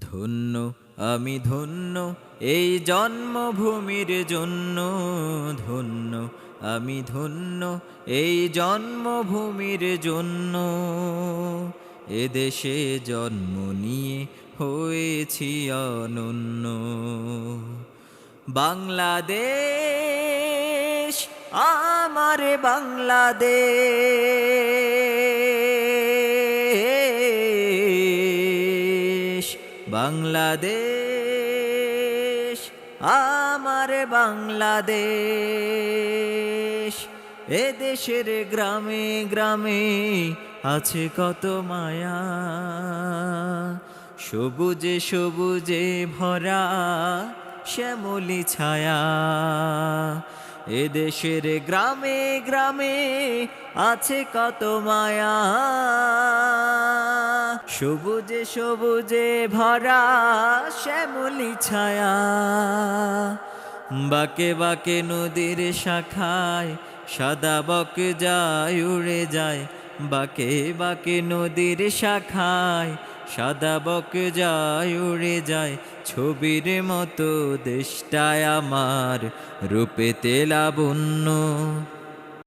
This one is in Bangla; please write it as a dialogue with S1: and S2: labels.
S1: ধন্য, আমি ধন্য, এই জন্মভূমির জন্য ধন্য, আমি ধন্য, এই জন্মভূমির জন্য। এদেশে জন্ম নিয়ে হয়েছি অনন্য। বাংলাদেশ, আমার বাংলাদেশ। বাংলাদেশ, আমার বাংলাদেশ। এ দেশের গ্রামে গ্রামে আছে কত মায়া। সবুজে সবুজে ভরা শ্যামলি ছায়া। এ দেশের গ্রামে গ্রামে আছে কত মায়া। সবুজে সবুজে ভরা শ্যামলি ছায়া। বাকে বাকে নদীর শাখায় সাদা বক যায়, উড়ে যায়। বাকে বাকে নদীর শাখায় সাদা বক যায়, উড়ে যায়। ছবির মতো দেশটায় আমার রূপে তেলাবন্য